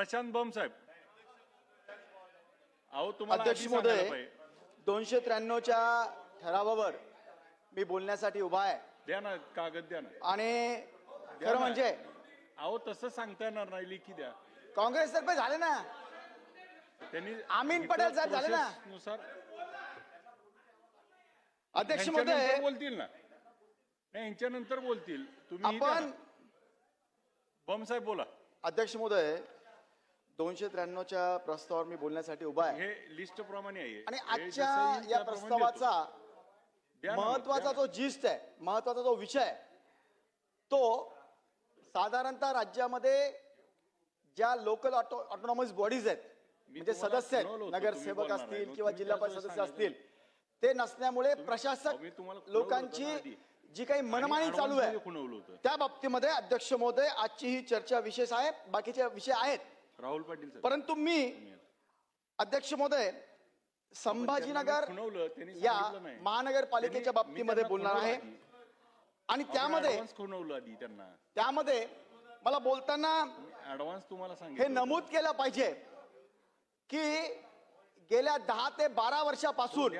प्रशांत बम साहेब अहो तुम्हाला अध्यक्ष आधी सांगायला महोदय पाहिजे. दोनशे त्र्याण्णवच्या ठरावावर मी बोलण्यासाठी उभा आहे द्या ना कागद द्या ना आणि खरं. म्हणजे अहो तसं सांगता येणार नाही लिखी द्या काँग्रेस तर्फे झाले ना त्यांनी आमीन इथं पटेल साहेब झाले ना? नुसार अध्यक्ष यांच्यानंतर महोदय बोलतील ना नाही यांच्यानंतर बोलतील तुम्ही आपण. बम साहेब बोला अध्यक्ष महोदय दोनशे त्र्याण्णवच्या प्रस्तावावर मी बोलण्यासाठी उभा आहे हे लिस्ट प्रमाणे आहे आणि हे आजच्या जसं येईल या त्याप्रमाणे प्रस्तावाचा. द्या ना महत्त्वाचा द्या जो जिस्ट आहे महत्त्वाचा जो विषय आहे तो साधारणतः राज्यामध्ये ज्या लोकल ऑटोनॉमस बॉडीज आहेत म्हणजे तुम्हाला सदस्य आहेत होतं, नगरसेवक असतील. किंवा तुम्ही जिल्हा त्याच परिषद सदस्य असतील. ते नसल्यामुळे प्रशासक मी तुम्हाला खुणवलं होतं लोकांची आधी. जी काही मनमानी आणि चालू advance आहे मध्ये खुणवलं होतं त्या बाबतीमध्ये अध्यक्ष महोदय आजची ही चर्चा विशेष आहे बाकीचे विषय आहेत राहुल पाटील परंतु मी अध्यक्ष महोदय संभाजीनगर या. महानगरपालिकेच्या बाबतीमध्ये बोलणार आहे. आणि त्यामध्ये advance खुणवलं आधी त्यांना त्यामध्ये मला बोलताना ऍडव्हान्स तुम्हाला हे नमूद केलं पाहिजे की गेल्या दहा ते बारा वर्षापासून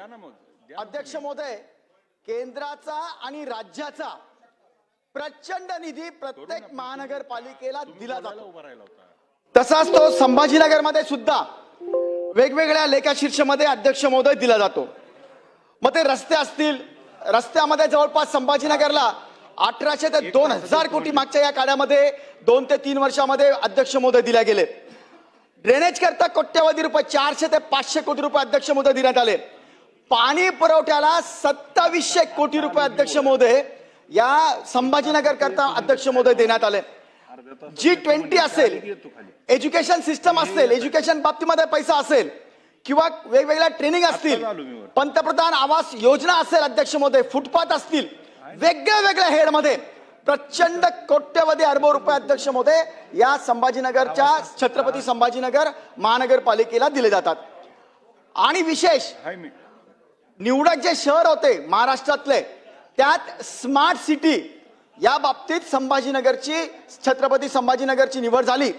अध्यक्ष. महोदय केंद्राचा आणि राज्याचा प्रचंड निधी प्रत्येक महानगरपालिकेला दिला जातो उभा राहिला होता तसाच तो संभाजीनगरमध्ये सुद्धा वेगवेगळ्या लेखाशीर्षमध्ये अध्यक्ष महोदय दिला जातो. मग ते रस्ते असतील रस्त्यामध्ये जवळपास संभाजीनगरला अठराशे ते दोन हजार कोटी मागच्या या काळामध्ये दोन ते तीन वर्षामध्ये अध्यक्ष महोदय दिल्या गेले. ड्रेनेज करता कोट्यवधी रुपये चारशे ते पाचशे कोटी रुपये अध्यक्ष महोदय देण्यात आले. पाणी पुरवठ्याला सत्तावीसशे कोटी रुपये अध्यक्ष महोदय या संभाजीनगर करता अध्यक्ष महोदय देण्यात आले. जी ट्वेंटी असेल. एज्युकेशन सिस्टम असेल. एज्युकेशन बाबतीमध्ये पैसा असेल. किंवा वेगवेगळ्या ट्रेनिंग असतील. पंतप्रधान आवास योजना असेल अध्यक्ष महोदय फुटपाथ असतील. वेगळ्या वेगळ्या हेडमध्ये प्रचंड कोट्यवधी अरब रुपये अध्यक्ष महोदय या संभाजीनगरच्या छत्रपती संभाजीनगर महानगरपालिकेला दिले जातात. आणि विशेष निवडक जे शहर होते महाराष्ट्रातले त्यात स्मार्ट सिटी या बाबतीत संभाजीनगरची छत्रपती संभाजीनगरची निवड झाली.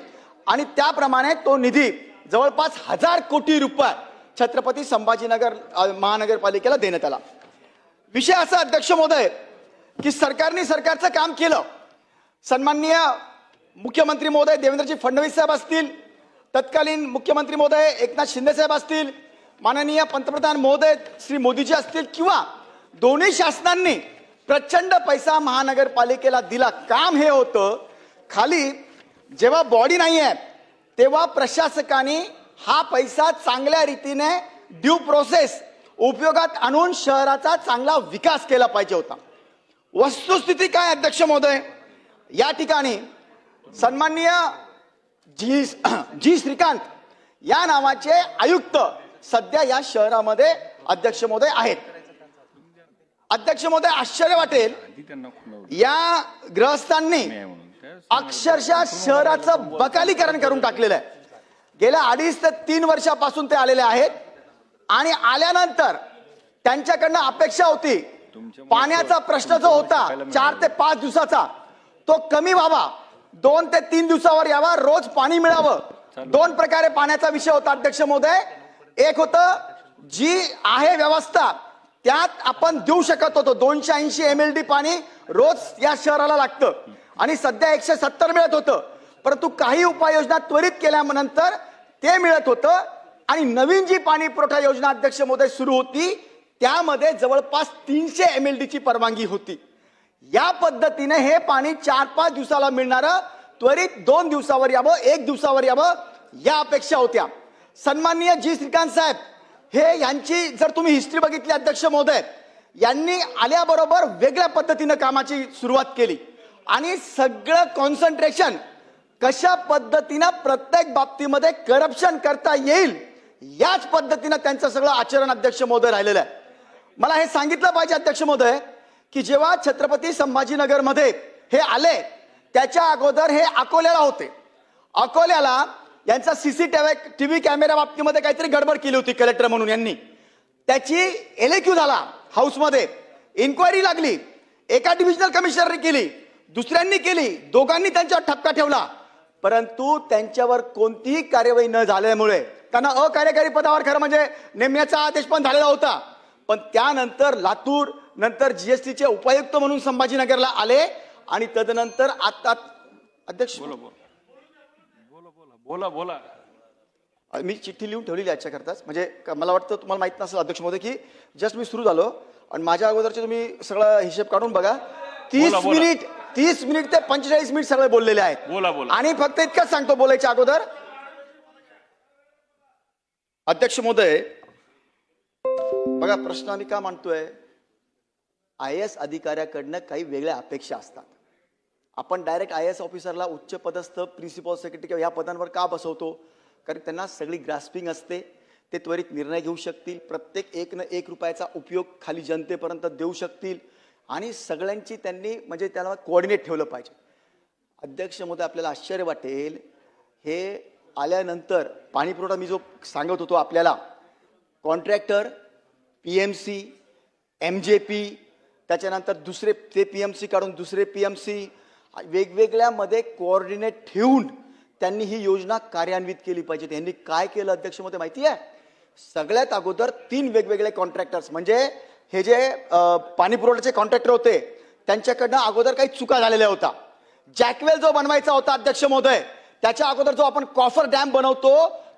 आणि त्याप्रमाणे तो निधी जवळपास हजार कोटी रुपये छत्रपती संभाजीनगर महानगरपालिकेला देण्यात आला. विषय असा अध्यक्ष महोदय की सरकारने सरकारचं काम केलं. सन्माननीय मुख्यमंत्री महोदय देवेंद्रजी फडणवीस साहेब असतील तत्कालीन मुख्यमंत्री महोदय एकनाथ शिंदे साहेब असतील माननीय पंतप्रधान महोदय श्री मोदीजी असतील किंवा दोन्ही शासनांनी प्रचंड पैसा महानगरपालिकेला दिला. काम हे होतं. खाली जेव्हा बॉडी नाही आहे तेव्हा प्रशासकाने हा पैसा चांगल्या रीतीने ड्यू प्रोसेस उपयोगात आणून शहराचा चांगला विकास केला पाहिजे होता. वस्तुस्थिती काय अध्यक्ष महोदय? या ठिकाणी सन्माननीय जी जी श्रीकांत या नावाचे आयुक्त सध्या या शहरामध्ये अध्यक्ष महोदय आहेत. अध्यक्ष महोदय आश्चर्य वाटेल. या ग्रहस्थांनी अक्षरशः शहराचं बकालीकरण करून टाकलेलं आहे. गेल्या अडीच ते तीन वर्षापासून ते आलेले आहेत. आणि आल्यानंतर त्यांच्याकडनं अपेक्षा होती पाण्याचा प्रश्न जो होता चार ते पाच दिवसाचा तो कमी व्हावा. दोन ते तीन दिवसावर यावा रोज पाणी मिळावं. दोन प्रकारे पाण्याचा विषय होता अध्यक्ष महोदय एक होतं जी आहे व्यवस्था त्यात आपण देऊ शकत होतो. दोनशे ऐंशी एम एल डी पाणी रोज या शहराला लागतं. आणि सध्या एकशे सत्तर मिळत होतं. परंतु काही उपाययोजना त्वरित केल्यानंतर ते मिळत होतं. आणि नवीन जी पाणी पुरवठा योजना अध्यक्ष महोदय सुरू होती त्यामध्ये जवळपास तीनशे एम एल डीची परवानगी होती. या पद्धतीने हे पाणी चार पाच दिवसाला मिळणारं त्वरित दोन दिवसावर यावं एक दिवसावर यावं या अपेक्षा होत्या. सन्माननीय जी श्रीकांत साहेब हे यांची जर तुम्ही हिस्ट्री बघितली अध्यक्ष महोदय यांनी आल्याबरोबर वेगळ्या पद्धतीनं कामाची सुरुवात केली. आणि सगळं कॉन्सन्ट्रेशन कशा पद्धतीनं प्रत्येक बाबतीमध्ये करप्शन करता येईल याच पद्धतीनं त्यांचं सगळं आचरण अध्यक्ष महोदय राहिलेलं आहे. मला हे सांगितलं पाहिजे अध्यक्ष महोदय की जेव्हा छत्रपती संभाजीनगरमध्ये हे आले त्याच्या अगोदर हे अकोल्याला होते. अकोल्याला यांचा सीसीटीव्ही टीव्ही कॅमेरा बाबतीमध्ये काहीतरी गडबड केली होती कलेक्टर म्हणून यांनी. त्याची एलएक्यू झाला हाऊसमध्ये इन्क्वायरी लागली. एका डिव्हिजनल कमिशनरने केली. दुसऱ्यांनी केली. दोघांनी त्यांच्यावर ठपका ठेवला. परंतु त्यांच्यावर कोणतीही कार्यवाही न झाल्यामुळे त्यांना अकार्यकारी पदावर खरं म्हणजे नेमण्याचा आदेश पण झालेला होता. पण त्यानंतर लातूर नंतर जीएसटीचे उपायुक्त म्हणून संभाजीनगरला आले आणि तदनंतर आता अध्यक्ष बोला बोला. मी चिठ्ठी लिहून ठेवलेली आहे याच्याकरताच म्हणजे क- मला वाटतं तुम्हाला माहीत नसेल अध्यक्ष महोदय की जस्ट मी सुरू झालो. आणि माझ्या अगोदरचे तुम्ही सगळं हिशेब काढून बघा. तीस बोला, बोला. मिनिट तीस मिनिट ते पंचेचाळीस मिनिट सगळे बोललेले आहेत. बोला बोला. आणि फक्त इतकंच सांगतो बोलायच्या अगोदर. अध्यक्ष महोदय बघा प्रश्न आम्ही का मांडतोय? आय एस अधिकाऱ्याकडनं काही वेगळ्या अपेक्षा असतात. आपण डायरेक्ट आय एस ऑफिसरला उच्च पदस्थ प्रिन्सिपल सेक्रेटरी किंवा या पदांवर का बसवतो? कारण त्यांना सगळी ग्रास्पिंग असते. ते त्वरित निर्णय घेऊ शकतील. प्रत्येक एक न एक रुपयाचा उपयोग खाली जनतेपर्यंत देऊ शकतील. आणि सगळ्यांची त्यांनी म्हणजे त्याला कोऑर्डिनेट ठेवलं पाहिजे. अध्यक्ष मोदी आपल्याला आश्चर्य वाटेल. हे आल्यानंतर पाणीपुरवठा मी जो सांगत होतो आपल्याला contractor P M C M J P त्याच्यानंतर दुसरे ते पी एम सी काढून दुसरे पी एम सी वेगवेगळ्यामध्ये कोऑर्डिनेट ठेवून त्यांनी ही योजना कार्यान्वित केली पाहिजे. त्यांनी काय केलं अध्यक्षमध्ये माहिती आहे? सगळ्यात अगोदर तीन वेगवेगळे कॉन्ट्रॅक्टर्स म्हणजे हे जे पाणी पुरवठ्याचे कॉन्ट्रॅक्टर होते त्यांच्याकडनं अगोदर काही चुका झालेल्या होत्या. जॅकवेल जो बनवायचा होता अध्यक्ष महोदय त्याच्या अगोदर जो आपण कॉफर डॅम बनवतो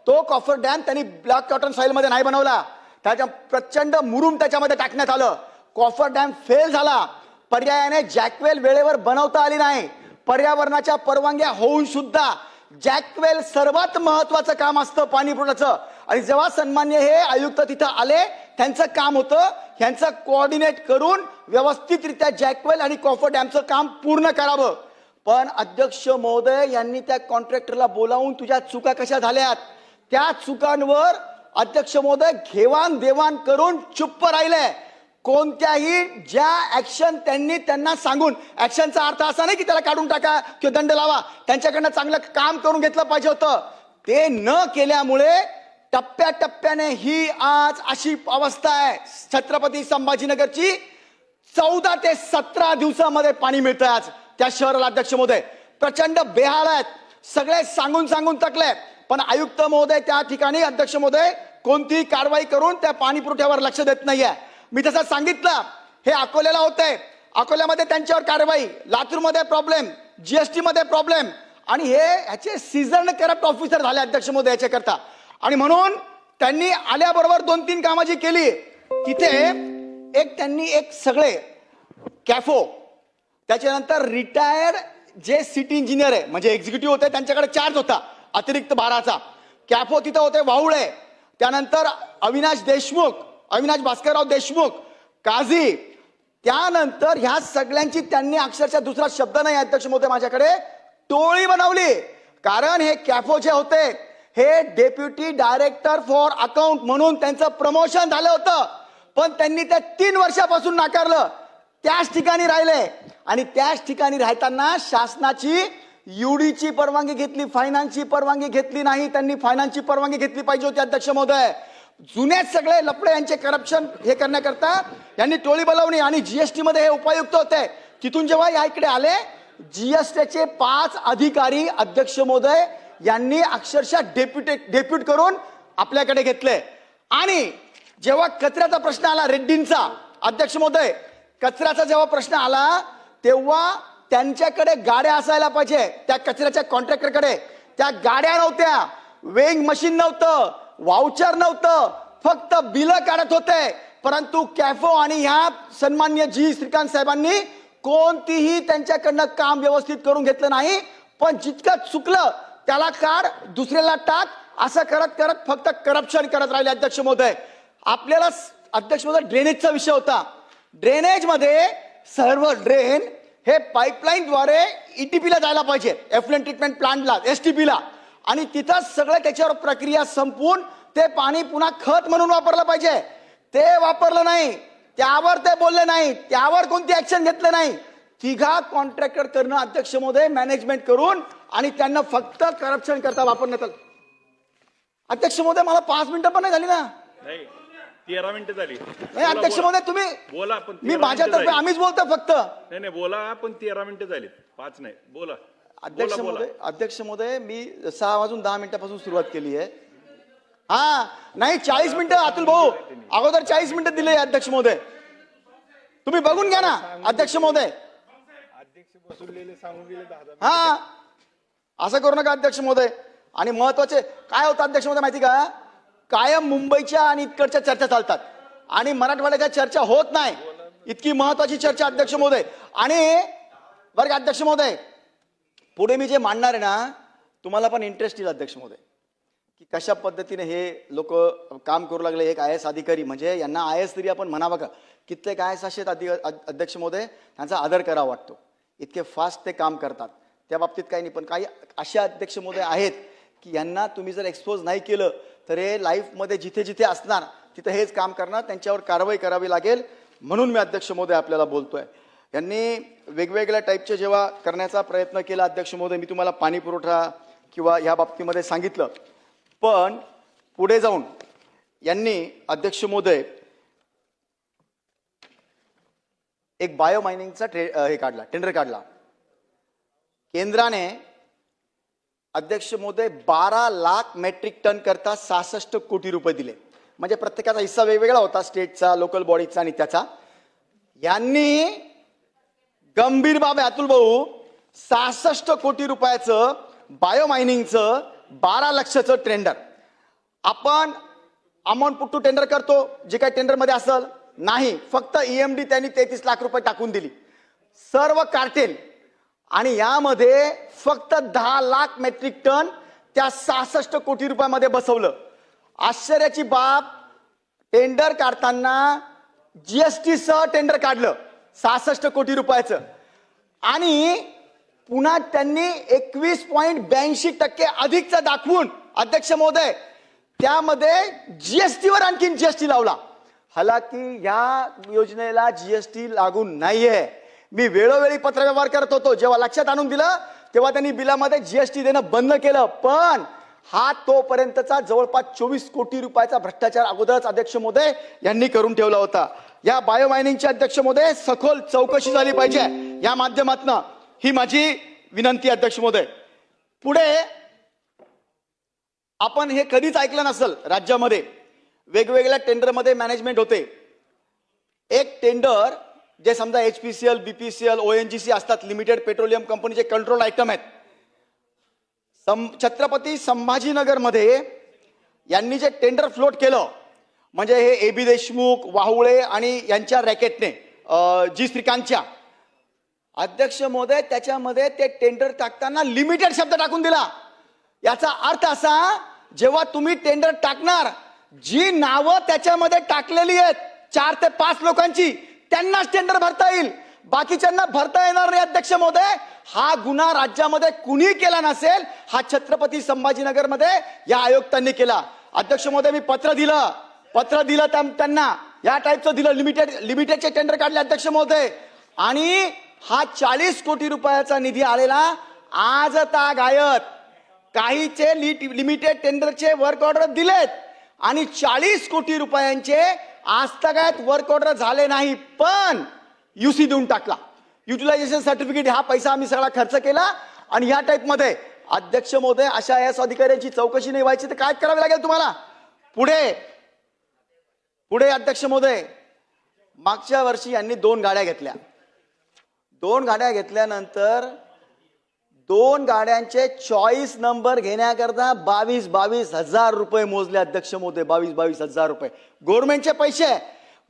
तो कॉफर डॅम त्यांनी ब्लॅक कॉटन सॉइलमध्ये नाही बनवला. त्याच्या प्रचंड मुरुम त्याच्यामध्ये टाकण्यात आलं. कॉफर डॅम फेल झाला. पर्यायाने जॅकवेल वेळेवर बनवता आली नाही. पर्यावरणाच्या परवानग्या होऊन सुद्धा जॅकवेल सर्वात महत्वाचं काम असतं पाणी पुरवठ्याचं आणि जेव्हा सन्मान्य हे आयुक्त तिथं आले त्यांचं काम होतं ह्यांचं कोऑर्डिनेट करून व्यवस्थितरित्या जॅकवेल आणि कॉफर डॅमचं काम पूर्ण करावं. पण अध्यक्ष महोदय यांनी त्या कॉन्ट्रॅक्टरला बोलावून तुझ्या चुका कशा झाल्यात? त्या चुकांवर अध्यक्ष महोदय घेवाण देवाण करून चुप्प राहिलंय. कोणत्याही ज्या ऍक्शन त्यांनी त्यांना सांगून ऍक्शनचा अर्थ असा नाही की त्याला काढून टाका किंवा दंड लावा. त्यांच्याकडनं चांगलं काम करून घेतलं पाहिजे होतं. ते न केल्यामुळे टप्प्याटप्प्याने ही आज अशी अवस्था आहे. छत्रपती संभाजीनगरची चौदा ते सतरा दिवसामध्ये पाणी मिळतंय आज त्या शहराला अध्यक्ष महोदय. प्रचंड बेहाल आहेत. सगळे सांगून सांगून तकले पण आयुक्त महोदय त्या ठिकाणी अध्यक्ष महोदय कोणतीही कारवाई करून त्या पाणी पुरवठ्यावर लक्ष देत नाहीये. मी तसं सांगितलं हे अकोल्याला होतंय. अकोल्यामध्ये त्यांच्यावर कारवाई लातूरमध्ये प्रॉब्लेम जी एस टीमध्ये प्रॉब्लेम आणि हे ह्याचे सीझन करप्ट ऑफिसर झाले अध्यक्ष मोदी याच्याकरता. आणि म्हणून त्यांनी आल्याबरोबर दोन तीन कामं जी केली तिथे एक त्यांनी एक सगळे कॅफो त्याच्यानंतर रिटायर्ड जे सिटी इंजिनियर आहे म्हणजे एक्झिक्युटिव्ह होते त्यांच्याकडे चार्ज होता अतिरिक्त भाराचा. कॅफो तिथं होते वाहुळे त्यानंतर अविनाश देशमुख अविनाश भास्करराव देशमुख काझी. त्यानंतर ह्या सगळ्यांची त्यांनी अक्षरशः दुसरा शब्द नाही अध्यक्ष महोदय माझ्याकडे. टोळी बनवली. कारण हे कॅफो जे होते हे डेप्युटी डायरेक्टर फॉर अकाउंट म्हणून त्यांचं प्रमोशन झालं होतं. पण त्यांनी त्या तीन वर्षापासून नाकारलं. त्याच ठिकाणी राहिले. आणि त्याच ठिकाणी राहताना शासनाची युडीची परवानगी घेतली फायनान्सची परवानगी घेतली नाही त्यांनी फायनान्सची परवानगी घेतली पाहिजे होती अध्यक्ष महोदय. जुनेच सगळे लपडे यांचे करप्शन हे करण्याकरता यांनी टोळी बोलावणी आणि जीएसटी मध्ये हे उपायुक्त होते. तिथून जेव्हा या इकडे आले जीएसटीचे पाच अधिकारी अध्यक्ष महोदय यांनी अक्षरशः डेप्युटेट डेप्युट करून आपल्याकडे घेतले. आणि जेव्हा कचऱ्याचा प्रश्न आला रेड्डींचा अध्यक्ष महोदय कचऱ्याचा जेव्हा प्रश्न आला तेव्हा त्यांच्याकडे गाड्या असायला पाहिजे त्या कचऱ्याच्या कॉन्ट्रॅक्टरकडे त्या गाड्या नव्हत्या वेंग मशीन नव्हतं. वाउचर नव्हतं. फक्त बिलं काढत होते. परंतु कॅफो आणि ह्या सन्मान्य जी श्रीकांत साहेबांनी कोणतीही त्यांच्याकडनं काम व्यवस्थित करून घेतलं नाही. पण जितकं चुकलं त्याला काढ दुसऱ्याला टाक असं करत करत फक्त करप्शन करत राहिले अध्यक्ष महोदय. आपल्याला अध्यक्ष महोदय ड्रेनेजचा विषय होता. ड्रेनेजमध्ये सर्व ड्रेन हे पाईपलाईन द्वारे ईटीपीला जायला पाहिजे. एफ्लुएंट ट्रीटमेंट प्लांटला एस टी ला. आणि तिथं सगळं त्याच्यावर प्रक्रिया संपवून ते पाणी पुन्हा खत म्हणून वापरलं पाहिजे. ते वापरलं नाही त्यावर ते बोलले नाही त्यावर कोणती ऍक्शन घेतलं नाही. तिघा कॉन्ट्रॅक्टर करणं अध्यक्ष महोदय मॅनेजमेंट करून आणि त्यांना फक्त करप्शन करता वापरण्यात आलं. अध्यक्ष महोदय मला पाच मिनिटं पण नाही झाली ना? नाही तेरा मिनिटं झाली. नाही अध्यक्ष. महोदय तुम्ही बोला पण मी तेरा माझ्यातर्फे. आम्हीच बोलतो फक्त. नाही नाही बोला पण तेरा मिनिटं झाली पाच नाही बोला. अध्यक्ष बोला. महोदय अध्यक्ष महोदय मी सहा वाजून दहा मिनिटापासून सुरुवात केली आहे. हा नाही चाळीस मिनिटं अतुल भाऊ. अगोदर चाळीस मिनिटं दिले अध्यक्ष महोदय. तुम्ही बघून घ्या ना अध्यक्ष महोदय. अध्यक्ष बसवलेले सांगून गेले दहा दहा हा. असं करू नका अध्यक्ष महोदय. आणि महत्त्वाचे काय होतं अध्यक्ष महोदय माहिती का? कायम मुंबईच्या आणि इकडच्या चर्चा चालतात. आणि मराठवाड्याच्या चर्चा होत नाही. इतकी महत्वाची चर्चा अध्यक्ष महोदय. आणि बरं का अध्यक्ष महोदय पुढे मी जे मांडणार आहे ना तुम्हाला पण इंटरेस्ट येईल अध्यक्ष महोदय. की कशा पद्धतीने हे लोक काम करू लागले एक आय एस अधिकारी म्हणजे यांना आय एस तरी आपण म्हणावं का? कित्येक आय एस असे अधि अध्यक्ष महोदय त्यांचा आदर करावा वाटतो. इतके फास्ट ते काम करतात. त्या बाबतीत काही नाही पण काही असे अध्यक्ष महोदय आहेत की यांना तुम्ही जर एक्सपोज नाही केलं तर हे लाईफमध्ये जिथे जिथे असणार तिथं हेच काम करणार त्यांच्यावर कारवाई करावी लागेल. म्हणून मी अध्यक्ष महोदय आपल्याला बोलतोय. यांनी वेगवेगळ्या टाईपचे जेव्हा करण्याचा प्रयत्न केला अध्यक्ष महोदय मी तुम्हाला पाणी पुरवठा किंवा ह्या बाबतीमध्ये सांगितलं. पण पुढे जाऊन यांनी अध्यक्ष महोदय एक बायो मायनिंगचा ट्रे हे काढला टेंडर काढला. केंद्राने अध्यक्ष महोदय बारा लाख मेट्रिक टन करता सहासष्ट कोटी रुपये दिले. म्हणजे प्रत्येकाचा हिस्सा वेगवेगळा होता स्टेटचा लोकल बॉडीचा आणि त्याचा. यांनी गंभीर बाब आहे अतुल भाऊ. सहासष्ट कोटी रुपयाचं बायोमायनिंगचं बारा लक्षाचं टेंडर. आपण अमाऊंट पुट्टू टेंडर करतो जे काही टेंडरमध्ये असेल नाही. फक्त ईएमडी त्यांनी तेहतीस लाख रुपये टाकून दिली. सर्व कार्टेल आणि यामध्ये फक्त दहा लाख मेट्रिक टन त्या सहासष्ट कोटी रुपयामध्ये बसवलं. आश्चर्याची बाब टेंडर काढताना जीएसटी सह टेंडर काढलं. सहासष्ट कोटी रुपयाचं. आणि पुन्हा त्यांनी एकवीस पॉईंट ब्याऐंशी टक्के अधिकचा दाखवून अध्यक्ष महोदय त्यामध्ये जीएसटी वर आणखीन जीएसटी लावला. हालाकी या योजनेला जीएसटी लागून नाहीये. मी वेळोवेळी पत्रव्यवहार करत होतो. जेव्हा लक्षात आणून दिलं तेव्हा त्यांनी बिलामध्ये जीएसटी देणं बंद केलं. पण हा तोपर्यंतचा जवळपास चोवीस कोटी रुपयाचा भ्रष्टाचार अगोदरच अध्यक्ष मोदय यांनी करून ठेवला होता. या बायो अध्यक्ष मोदय सखोल चौकशी झाली पाहिजे. या माध्यमातून ही माझी विनंती अध्यक्ष मोदय. पुढे आपण हे कधीच ऐकलं नसल राज्यामध्ये. वेगवेगळ्या टेंडरमध्ये मॅनेजमेंट होते. एक टेंडर जे समजा H P C L B P C L O N G C असतात लिमिटेड पेट्रोलियम कंपनीचे कंट्रोल आयटम आहेत. सं छत्रपती संभाजीनगरमध्ये यांनी जे टेंडर फ्लोट केलं म्हणजे हे ए बी देशमुख वाहुळे आणि यांच्या रॅकेटने जी श्रीकांतच्या अध्यक्ष महोदय त्याच्यामध्ये ते टेंडर टाकताना लिमिटेड शब्द टाकून दिला. याचा अर्थ असा जेव्हा तुम्ही टेंडर टाकणार जी नावं त्याच्यामध्ये टाकलेली आहेत चार ते पाच लोकांची त्यांनाच टेंडर भरता येईल. बाकीच्यांना भरता येणार नाही अध्यक्ष महोदय. हा गुन्हा राज्यामध्ये कुणी केला नसेल हा छत्रपती संभाजीनगरमध्ये या आयुक्तांनी केला. अध्यक्ष महोदय मी पत्र दिलं. पत्र दिलं त्यांना. या टाईपचं दिलं. लिमिटेड लिमिटेडचे टेंडर काढले अध्यक्ष महोदय. आणि हा चाळीस कोटी रुपयाचा निधी आलेला आज ता गायत काहीचे लिमिटेड टेंडरचे वर्क ऑर्डर दिलेत. आणि चाळीस कोटी रुपयांचे आजतागायत वर्क ऑर्डर झाले नाही. पण युसी देऊन टाकला. युटिलायझेशन सर्टिफिकेट हा पैसा आम्ही सगळा खर्च केला आणि ह्या टाईपमध्ये अध्यक्ष महोदय अशा एस अधिकाऱ्यांची चौकशी नाही व्हायची तर काय करावे लागेल तुम्हाला? पुढे पुढे अध्यक्ष महोदय मागच्या वर्षी यांनी दोन गाड्या घेतल्या. दोन गाड्या घेतल्यानंतर दोन गाड्यांचे चॉईस नंबर घेण्याकरता बावीस बावीस हजार रुपये मोजले अध्यक्ष महोदय बावीस बावीस हजार रुपये. गव्हर्नमेंटचे पैसे.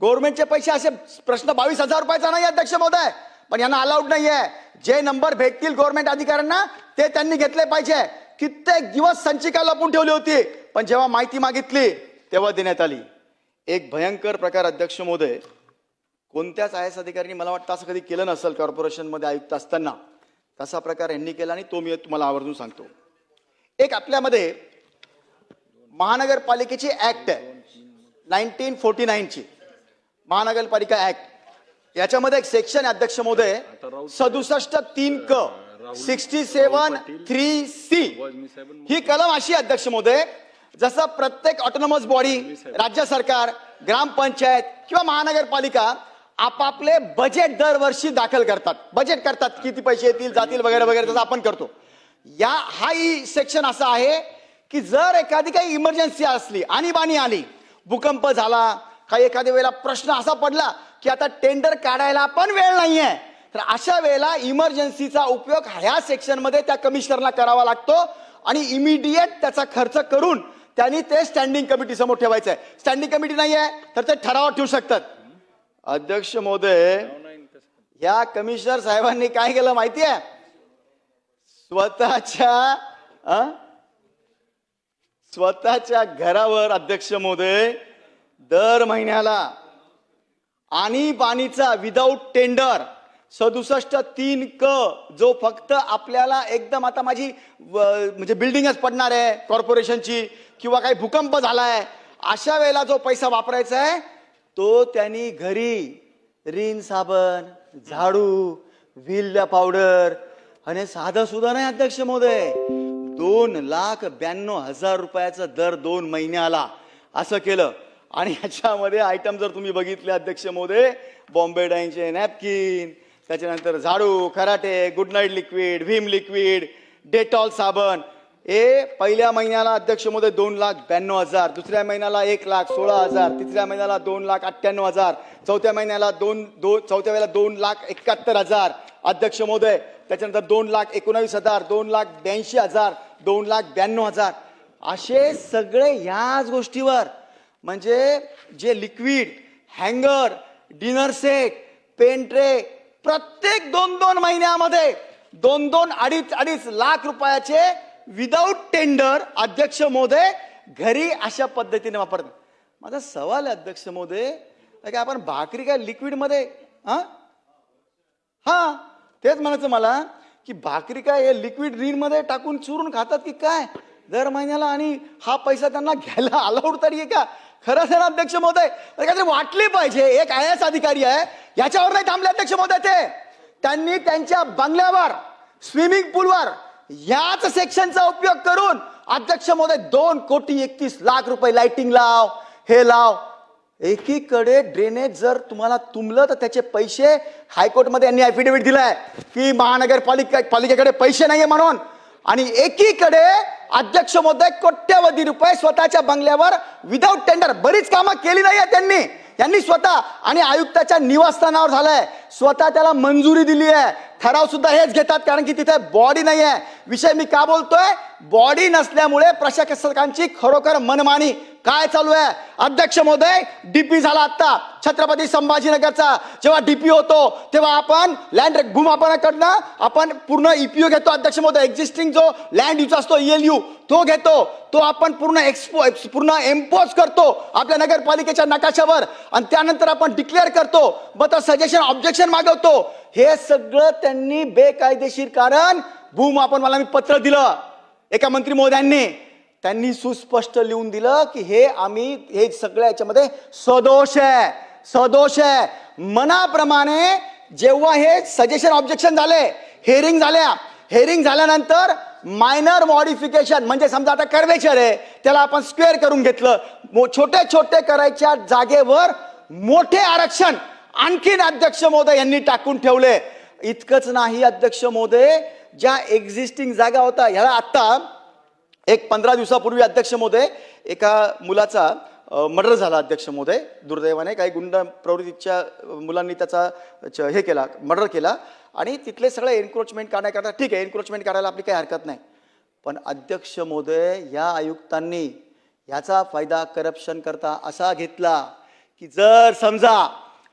गव्हर्नमेंटचे पैसे असे प्रश्न बावीस हजार रुपयाचा नाही अध्यक्ष महोदय. पण यांना अलाउड आहे जे नंबर भेटतील गव्हर्नमेंट अधिकाऱ्यांना ते त्यांनी घेतले पाहिजे. कित्येक दिवस संचिका लपून ठेवली होती. पण जेव्हा माहिती मागितली तेव्हा देण्यात आली. एक भयंकर प्रकार अध्यक्ष महोदय. कोणत्याच आय एस अधिकाऱ्यांनी मला वाटतं असं कधी केलं नसेल कॉर्पोरेशनमध्ये आयुक्त असताना. तसा प्रकार यांनी केला आणि तो मी तुम्हाला आवर्जून सांगतो. एक आपल्यामध्ये महानगरपालिकेची ऍक्ट आहे. नाईन्टीन फोर्टी नाईनची. महानगरपालिका ऍक्ट याच्यामध्ये एक सेक्शन आहे अध्यक्ष महोदय. सदुसष्ट तीन क. सिक्स्टी सेवन थ्री सी ही कलम अशी अध्यक्ष महोदय. जसं प्रत्येक ऑटोनॉमस बॉडी राज्य सरकार ग्रामपंचायत किंवा महानगरपालिका आपापले बजेट दरवर्षी दाखल करतात. बजेट करतात किती पैसे येतील जातील वगैरे वगैरे तसं आपण करतो. या हाही सेक्शन असा आहे की जर एखादी काही इमर्जन्सी असली आणीबाणी आली भूकंप झाला काही एखाद्या वेळेला प्रश्न असा पडला की आता टेंडर काढायला पण वेळ नाहीये. तर अशा वेळेला इमर्जन्सीचा उपयोग ह्या सेक्शनमध्ये त्या कमिशनरला करावा लागतो आणि इमिडिएट त्याचा खर्च करून त्यांनी ते स्टँडिंग कमिटी समोर ठेवायचं आहे स्टँडिंग कमिटी नाही आहे तर ते ठराव ठेवू शकतात. अध्यक्ष महोदय या कमिशनर साहेबांनी काय केलं माहितीये? स्वतःच्या अं? स्वतःच्या घरावर अध्यक्ष महोदय दर महिन्याला. आणि पाणीचा विदाऊट टेंडर सदुसष्ट तीन क जो फक्त आपल्याला एकदम आता माझी म्हणजे बिल्डिंगच पडणार आहे कॉर्पोरेशनची किंवा काही भूकंप झालाय अशा वेळेला जो पैसा वापरायचा आहे तो त्यांनी घरी रिन साबण झाडू व्हील पावडर आणि साधं सुद्धा नाही अध्यक्ष महोदय. दोन लाख ब्याण्णव हजार रुपयाचं दर दोन महिन्याला असं केलं. आणि ह्याच्यामध्ये आयटम जर तुम्ही बघितले अध्यक्ष मोदे बॉम्बे डाईनचे नॅपकिन त्याच्यानंतर झाडू खराटे good night liquid Vim liquid Dettol साबण. हे पहिल्या महिन्याला अध्यक्ष मोदे दोन लाख ब्याण्णव हजार दुसऱ्या महिन्याला एक लाख सोळा हजार तिसऱ्या महिन्याला दोन लाख अठ्ठ्याण्णव हजार चौथ्या महिन्याला दोन दो चौथ्या वेळेला दोन लाख एकाहत्तर हजार अध्यक्ष मोदय त्याच्यानंतर दोन लाख एकोणावीस हजार दोन लाख ब्याऐंशी हजार दोन लाख ब्याण्णव हजार. असे सगळे ह्याच गोष्टीवर म्हणजे जे लिक्विड हँगर डिनर सेट पेनट्रे प्रत्येक दोन दोन महिन्यामध्ये दोन दोन अडीच अडीच लाख रुपयाचे विदाऊट टेंडर अध्यक्ष मोदे घरी अशा पद्धतीने वापरतात. माझा सवाल आहे अध्यक्ष मोदे काय आपण भाकरी काय लिक्विडमध्ये हा? हा तेच म्हणायचं मला की भाकरी काय हे लिक्विड रीनमध्ये टाकून चुरून खातात की काय? दर महिन्याला आणि हा पैसा त्यांना घ्यायला अलाउड तरी आहे का? खरंच आहे ना अध्यक्ष महोदय काहीतरी वाटले पाहिजे. एक आय एस अधिकारी आहे याच्यावर नाही थांबले अध्यक्ष महोदय ते. त्यांनी त्यांच्या बंगल्यावर स्विमिंग पूलवर याच सेक्शनचा उपयोग करून अध्यक्ष महोदय दोन कोटी एकतीस लाख रुपये लाइटिंग लाव हे लाव. एकीकडे ड्रेनेज जर तुम्हाला तुंबलं तर त्याचे पैसे हायकोर्टमध्ये यांनी ऍफिडेव्हिट दिलाय की महानगरपालिका पालिकेकडे पैसे नाहीये म्हणून. आणि एकीकडे अध्यक्ष महोदय कोट्यवधी रुपये स्वतःच्या बंगल्यावर विदाऊट टेंडर बरीच कामं केली नाहीये त्यांनी. यांनी स्वतः आणि आयुक्ताच्या निवासस्थानावर झालंय. स्वतः त्याला मंजुरी दिली आहे ठराव सुद्धा हेच घेतात कारण की तिथे बॉडी नाही आहे विषय मी का बोलतोय? बॉडी नसल्यामुळे प्रशासकांची खरोखर मनमानी. काय चालू आहे? अध्यक्ष महोदय डीपी झाला आता छत्रपती संभाजीनगरचा. जेव्हा डीपी होतो तेव्हा आपण लँड भूमापनाकडनं आपण पूर्ण ईपीओ घेतो अध्यक्ष महोदय. एक्झिस्टिंग जो लँड यूज असतो ईएलयू तो घेतो. तो आपण पूर्ण एक्सपो पूर्ण एम्पोज करतो आपल्या नगरपालिकेच्या नकाशावर. आणि त्यानंतर आपण डिक्लेअर करतो. मग तर सजेशन ऑब्जेक्शन मागवतो. हे सगळं त्यांनी बेकायदेशीर कारण भूमापन मला मी पत्र दिलं. एका मंत्री महोदयांनी. त्यांनी सुस्पष्ट लिहून दिलं की हे आम्ही हे सगळ्या याच्यामध्ये सदोष आहे. सदोष आहे. मनाप्रमाणे जेव्हा हे सजेशन ऑब्जेक्शन झाले हेरिंग झाल्या. हेरिंग झाल्यानंतर मायनर मॉडिफिकेशन म्हणजे समजा आता कर्वेचर आहे त्याला आपण स्क्वेअर करून घेतलं. छोटे छोटे करायच्या जागेवर मोठे आरक्षण आणखीन अध्यक्ष महोदय यांनी टाकून ठेवले. इतकंच नाही अध्यक्ष महोदय ज्या एक्झिस्टिंग जागा होता ह्याला आत्ता एक पंधरा दिवसापूर्वी अध्यक्ष महोदय एका मुलाचा मर्डर झाला अध्यक्ष महोदय. दुर्दैवाने काही गुंड प्रवृत्तीच्या मुलांनी त्याचा हे केला मर्डर केला. आणि तिथले सगळे एन्क्रोचमेंट काढण्याकरता ठीक आहे एन्क्रोचमेंट काढायला आपली काही हरकत नाही. पण अध्यक्ष महोदय या आयुक्तांनी ह्याचा फायदा करप्शन करता असा घेतला की जर समजा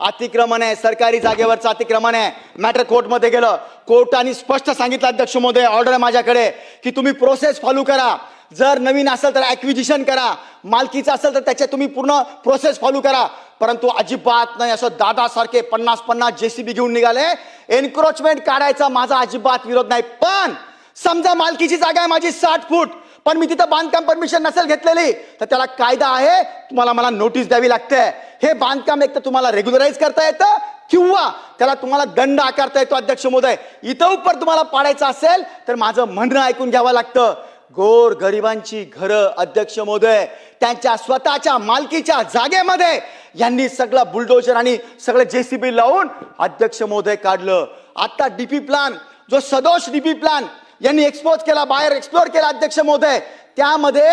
अतिक्रमण आहे सरकारी जागेवरचं अतिक्रमण आहे. मॅटर कोर्टमध्ये गेलं. कोर्टाने स्पष्ट सांगितलं अध्यक्ष महोदय ऑर्डर आहे माझ्याकडे की तुम्ही प्रोसेस फॉलो करा. जर नवीन असेल तर ॲक्विजिशन करा. मालकीचं असेल तर त्याच्या तुम्ही पूर्ण प्रोसेस फॉलो करा. परंतु अजिबात नाही असं दादासारखे पन्नास पन्नास जेसीबी घेऊन निघाले. एन्क्रोचमेंट काढायचा माझा अजिबात विरोध नाही. पण समजा मालकीची जागा आहे माझी साठ फूट. पण मी तिथं बांधकाम परमिशन नसेल घेतलेली तर त्याला कायदा आहे तुम्हाला मला नोटीस द्यावी लागते. हे बांधकाम एक तर तुम्हाला रेग्युलराईज करता येतं किंवा त्याला तुम्हाला दंड आकारता येतो अध्यक्ष महोदय. इथं उपर तुम्हाला पाडायचं असेल तर माझं म्हणणं ऐकून घ्यावं लागतं. गोर गरिबांची घरं अध्यक्ष महोदय त्यांच्या स्वतःच्या मालकीच्या जागेमध्ये यांनी सगळं बुलडोजर आणि सगळं जेसीबी लावून अध्यक्ष महोदय काढलं. आता डीपी प्लान जो सदोष डीपी प्लान यांनी एक्सपोज केला बाहेर एक्सप्लोर केला अध्यक्ष महोदय. त्यामध्ये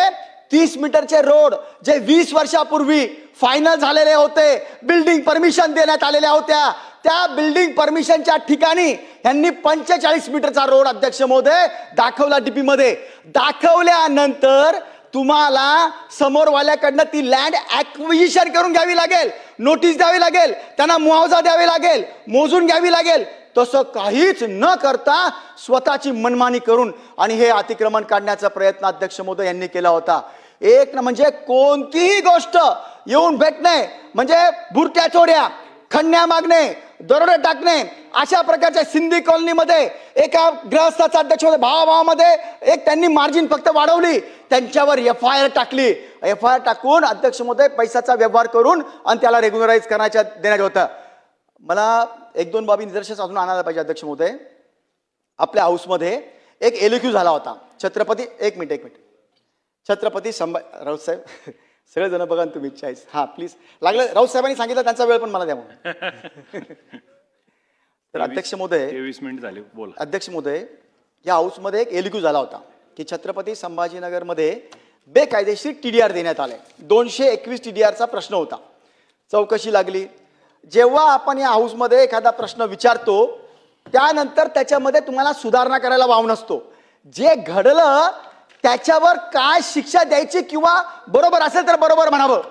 तीस मीटरचे रोड जे वीस वर्षापूर्वी फायनल झालेले होते बिल्डिंग परमिशन देण्यात आलेल्या होत्या. त्या बिल्डिंग परमिशनच्या ठिकाणी यांनी पंचेचाळीस मीटरचा रोड अध्यक्ष महोदय दाखवला डीपी मध्ये दाखवल्यानंतर तुम्हाला समोरवाल्याकडनं ती लँड ऍक्विजिशन करून घ्यावी लागेल. नोटीस द्यावी लागेल. त्यांना मुआवजा द्यावी लागेल. मोजून घ्यावी लागेल. तसं काहीच न करता स्वतःची मनमानी करून आणि हे अतिक्रमण काढण्याचा प्रयत्न अध्यक्ष मोदी यांनी केला होता. एक ना म्हणजे कोणतीही गोष्ट येऊन भेटणे म्हणजे बुरट्या चोऱ्या खंड्या मागणे दरोडे टाकणे अशा प्रकारच्या सिंधी कॉलनीमध्ये एका ग्रहस्थाचा अध्यक्ष होते. भावाभावामध्ये एक त्यांनी मार्जिन फक्त वाढवली त्यांच्यावर एफ आय आर टाकली. एफ आय आर टाकून अध्यक्षमध्ये पैशाचा व्यवहार करून आणि त्याला रेग्युलराईज करण्याच्या देण्यात होतं. मला एक दोन बाबी निदर्शनास अजून आणायला पाहिजे अध्यक्ष महोदय. आपल्या हाऊसमध्ये एक एलक्यू झाला होता. छत्रपती एक मिनिट एक मिनिट. छत्रपती संभा राऊत साहेब सगळेजण बघा ना तुम्ही चॉईस हा प्लीज लागलं राऊत साहेबांनी सांगितलं त्यांचा वेळ पण मला द्या म्हणून. तर अध्यक्ष महोदय तेवीस मिनिट झाले बोला. अध्यक्ष महोदय या हाऊसमध्ये एक एलक्यू झाला होता की छत्रपती संभाजीनगरमध्ये बेकायदेशीर टी डी आर देण्यात आले. दोनशे एकवीस टी डी आरचा प्रश्न होता. चौकशी लागली जेव्हा आपण या हाऊसमध्ये एखादा प्रश्न विचारतो त्यानंतर त्याच्यामध्ये तुम्हाला सुधारणा करायला वाव नसतो. जे घडलं त्याच्यावर काय शिक्षा द्यायची किंवा बरोबर असेल तर बरोबर म्हणावं.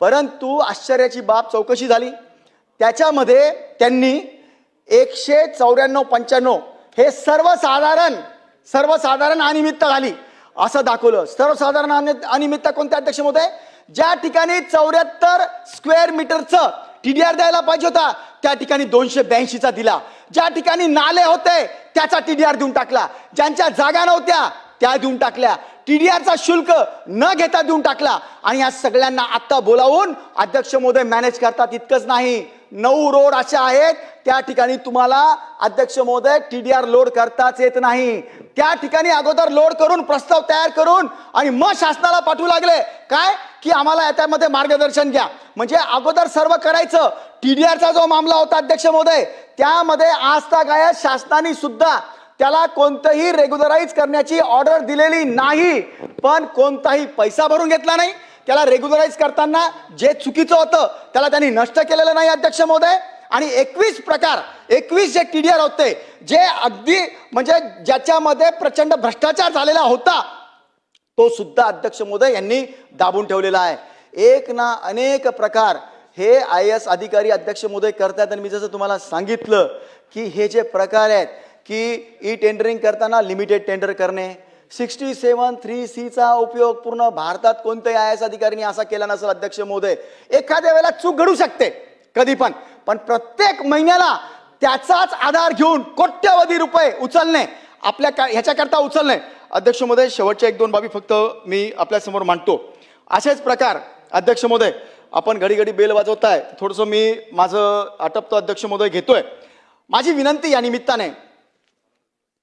परंतु आश्चर्याची बाब चौकशी झाली. त्याच्यामध्ये त्यांनी एकशे चौऱ्याण्णव पंच्याण्णव हे सर्वसाधारण सर्वसाधारण अनिमित्त झाली असं दाखवलं. सर्वसाधारण अनिमित्त कोणत्या अध्यक्ष होते ज्या ठिकाणी चौऱ्याहत्तर स्क्वेअर मीटरचं टीडीआर द्यायला पाहिजे होता. त्या ठिकाणी दोनशे ब्याऐंशीचा दिला. ज्या ठिकाणी नाले होते त्याचा टीडीआर देऊन टाकला. ज्यांच्या जागा नव्हत्या त्या देऊन टाकल्या. टीडीआरचा शुल्क न घेता देऊन टाकला. आणि या सगळ्यांना आत्ता बोलावून अध्यक्ष महोदय मॅनेज करतात इतकंच नाही. नऊ रोड असे आहेत. त्या ठिकाणी तुम्हाला अध्यक्ष महोदय टीडीआर लोड करताच येत नाही. त्या ठिकाणी अगोदर लोड करून प्रस्ताव तयार करून आणि मग शासनाला पाठवू लागले. काय? की आम्हाला याच्यामध्ये मार्गदर्शन घ्या. म्हणजे अगोदर सर्व करायचं. टीडीआरचा जो मामला होता अध्यक्ष महोदय त्यामध्ये आज गायत शासनाने सुद्धा त्याला कोणतंही रेग्युलराईज करण्याची ऑर्डर दिलेली नाही. पण कोणताही पैसा भरून घेतला नाही. त्याला रेग्युलराईज करताना जे चुकीचं होतं त्याला त्यांनी नष्ट केलेलं नाही अध्यक्ष महोदय. आणि एकवीस प्रकार एकवीस जे टीडीआर होते जे अगदी म्हणजे ज्याच्यामध्ये प्रचंड भ्रष्टाचार झालेला होता तो सुद्धा अध्यक्ष महोदय यांनी दाबून ठेवलेला आहे. एक ना अनेक प्रकार हे आय एस अधिकारी अध्यक्ष महोदय करतात आणि मी जसं तुम्हाला सांगितलं की हे जे प्रकार आहेत की ई टेंडरिंग करताना लिमिटेड टेंडर करणे सिक्स्टी सेवन थ्री सीचा उपयोग पूर्ण भारतात कोणत्याही आय एस अधिकाऱ्यांनी असा केला नसेल अध्यक्ष महोदय. एखाद्या वेळेला चूक घडू शकते कधी पण. पण प्रत्येक महिन्याला त्याचाच आधार घेऊन कोट्यवधी रुपये उचलणे आपल्या का ह्याच्याकरता उचलणे. अध्यक्ष मोदय शेवटच्या एक दोन बाबी फक्त मी आपल्यासमोर मांडतो. असेच प्रकार अध्यक्ष मोदय आपण घडी घडी बेल वाजवताय. थोडंसं मी माझं आटपतो अध्यक्ष मोदय घेतोय. माझी विनंती या निमित्ताने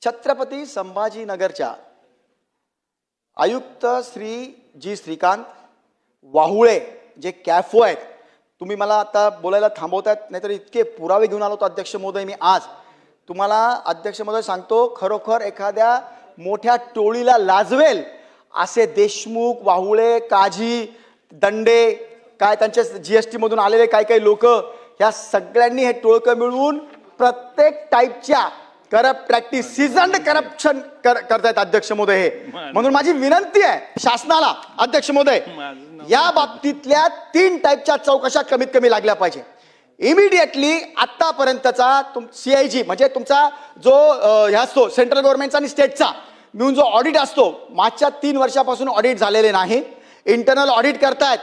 छत्रपती संभाजीनगरच्या आयुक्त श्री जी श्रीकांत वाहुळे जे कॅफो आहेत तुम्ही मला आता बोलायला थांबवतात नाहीतर इतके पुरावे घेऊन आलो होतो अध्यक्ष महोदय मी आज. तुम्हाला अध्यक्ष महोदय सांगतो खरोखर एखाद्या मोठ्या टोळीला लाजवेल असे देशमुख वाहुळे काझी दंडे काय त्यांच्या जी एस टीमधून आलेले काही काही लोक ह्या सगळ्यांनी हे टोळकं मिळवून प्रत्येक टाईपच्या करप्ट प्रॅक्टिस सीझन्ड करप्शन करतायत अध्यक्ष महोदय हे. म्हणून माझी विनंती आहे शासनाला अध्यक्ष नाव या बाबतीतल्या तीन टाईपच्या चौकशा कमीत कमी लागल्या पाहिजे. इमिडिएटली आतापर्यंतचा तुम सी आय जी म्हणजे तुमचा जो हे असतो सेंट्रल गव्हर्नमेंटचा आणि स्टेटचा मिळून जो ऑडिट असतो मागच्या तीन वर्षापासून ऑडिट झालेले नाही. इंटरनल ऑडिट करतायत.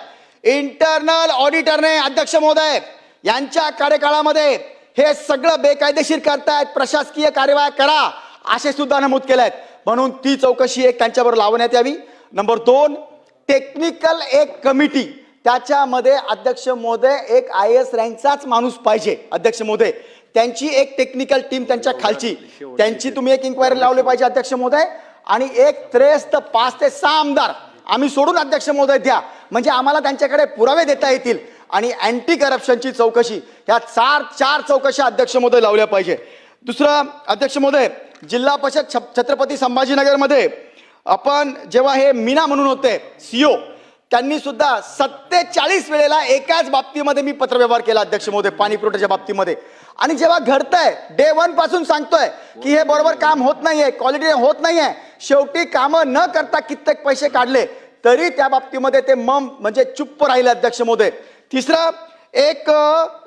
इंटरनल ऑडिटरने अध्यक्ष महोदय यांच्या कार्यकाळामध्ये हे सगळं बेकायदेशीर करतायत प्रशासकीय कार्यवाही करा असे सुद्धा नमूद केले आहेत म्हणून ती चौकशी एक त्यांच्यावर लावण्यात यावी. नंबर दोन टेक्निकल एक कमिटी त्याच्यामध्ये अध्यक्ष महोदय एक आय एस रँकचाच माणूस पाहिजे अध्यक्ष महोदय. त्यांची एक टेक्निकल टीम त्यांच्या खालची. त्यांची तुम्ही एक इन्क्वायरी लावली पाहिजे अध्यक्ष महोदय. आणि एक त्रेस्त पाच ते सहा आमदार. आम्ही सोडून अध्यक्ष महोदय द्या. म्हणजे आम्हाला त्यांच्याकडे पुरावे देता येतील. आणि अँटी करप्शनची चौकशी. ह्या चार चार चौकशा अध्यक्ष महोदय लावल्या पाहिजे. दुसरं अध्यक्ष महोदय जिल्हा परिषद छ- छत्रपती संभाजीनगरमध्ये आपण जेव्हा हे मीना म्हणून होते सीओ त्यांनी सुद्धा सत्तेचाळीस वेळेला एकाच बाबतीमध्ये मी पत्रव्यवहार केला अध्यक्ष महोदय पाणी पुरवठ्याच्या बाबतीमध्ये. आणि जेव्हा घडतंय डे वनपासून सांगतोय की हे बरोबर काम होत नाहीये क्वालिटी होत नाहीये शेवटी कामं न करता कित्येक पैसे काढले तरी त्या बाबतीमध्ये ते मम म्हणजे चुप्प राहिले अध्यक्ष महोदय. तिसरं एक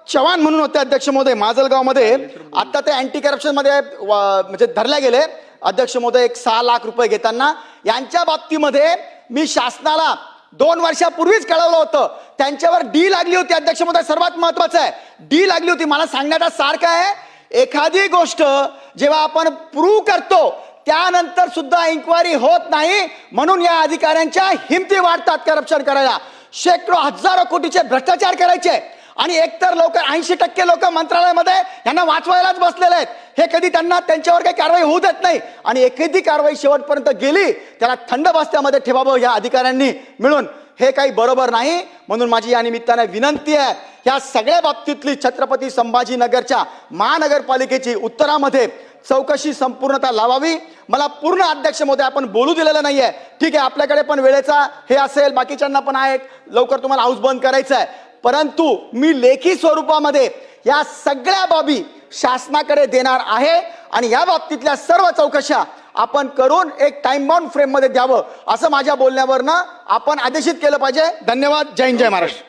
चव्हाण म्हणून होते अध्यक्ष महोदय माजलगावमध्ये. आता ते अँटी करप्शनमध्ये व- म्हणजे धरले गेले. अध्यक्ष महोदय एक सहा लाख रुपये घेताना. यांच्या बाबतीमध्ये मी शासनाला दोन वर्षापूर्वीच कळवलं होतं. त्यांच्यावर डी लागली होती अध्यक्ष महोदय सर्वात महत्वाचं आहे. डी लागली होती. मला सांगण्याचा सारखं आहे? एखादी गोष्ट जेव्हा आपण प्रूव्ह करतो त्यानंतर सुद्धा इन्क्वायरी होत नाही म्हणून या अधिकाऱ्यांच्या हिमती वाढतात करप्शन करायला. शेकडो हजारो कोटीचे भ्रष्टाचार करायचे. आणि एकतर लोक ऐंशी टक्के लोक मंत्रालयामध्ये यांना वाचवायलाच बसलेले आहेत. हे कधी त्यांना त्यांच्यावर काही कारवाई होऊ देत नाही. आणि एखादी कारवाई शेवटपर्यंत गेली त्याला थंड बस्त्यामध्ये ठेवावं या अधिकाऱ्यांनी मिळून. हे काही बरोबर नाही. म्हणून माझी या निमित्ताने विनंती आहे या सगळ्या बाबतीतली छत्रपती संभाजीनगरच्या महानगरपालिकेची उत्तरामध्ये चौकशी संपूर्णता लावावी. मला पूर्ण अध्यक्ष महोदय आपण बोलू दिलेलं नाहीये. ठीक आहे आपल्याकडे पण वेळेचा हे असेल बाकीच्यांना पण आहे. लवकर तुम्हाला हाऊस बंद करायचं आहे परंतु मी लेखी स्वरूपामध्ये या सगळ्या बाबी शासनाकडे देणार आहे आणि या बाबतीतल्या सर्व चौकशा आपण करून एक टाइम बाउंड फ्रेममध्ये द्यावं असं माझ्या बोलण्यावरनं आपण आदेशित केलं पाहिजे. धन्यवाद. जय हिंद जय महाराष्ट्र.